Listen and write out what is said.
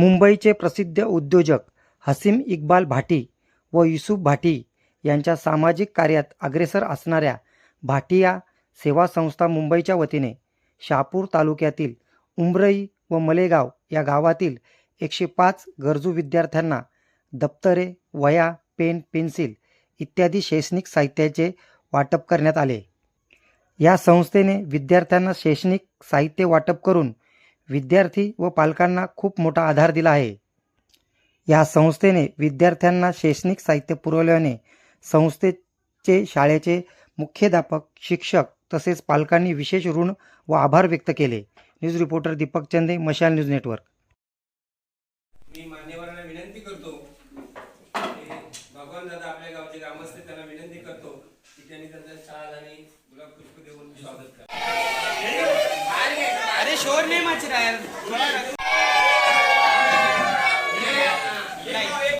मुंबईचे प्रसिद्ध उद्योजक हसीम इक्बाल भाटी व युसुफ भाटी यांच्या सामाजिक कार्यात अग्रेसर असणाऱ्या भाटिया सेवा संस्था मुंबईच्या वतीने शहापूर तालुक्यातील उंबरई व मलेगाव या गावातील एकशे पाच गरजू विद्यार्थ्यांना दप्तरे वह्या पेन पेन्सिल इत्यादी शैक्षणिक साहित्याचे वाटप करण्यात आले. या संस्थेने विद्यार्थ्यांना शैक्षणिक साहित्य वाटप करून विद्यार्थी व पालकांना खूप मोठा आधार दिला आहे. या संस्थेने विद्यार्थ्यांना शैक्षणिक साहित्य पुरवल्याने संस्थेचे शाळेचे मुख्याध्यापक शिक्षक तसेच पालकांनी विशेष ऋण व आभार व्यक्त केले. न्यूज रिपोर्टर दीपक चंदे मशाल न्यूज नेटवर्क. मी मान्यवरांना विनंती करतो. भगवान दादा आपल्या गावचे ग्रामस्थ त्यांना विनंती करतो की त्यांनी त्यांचा शाळा आणि गुलाब पुष्प देऊन स्वागत करा. షోర్ నేమ్ వచ్చి రాయాలి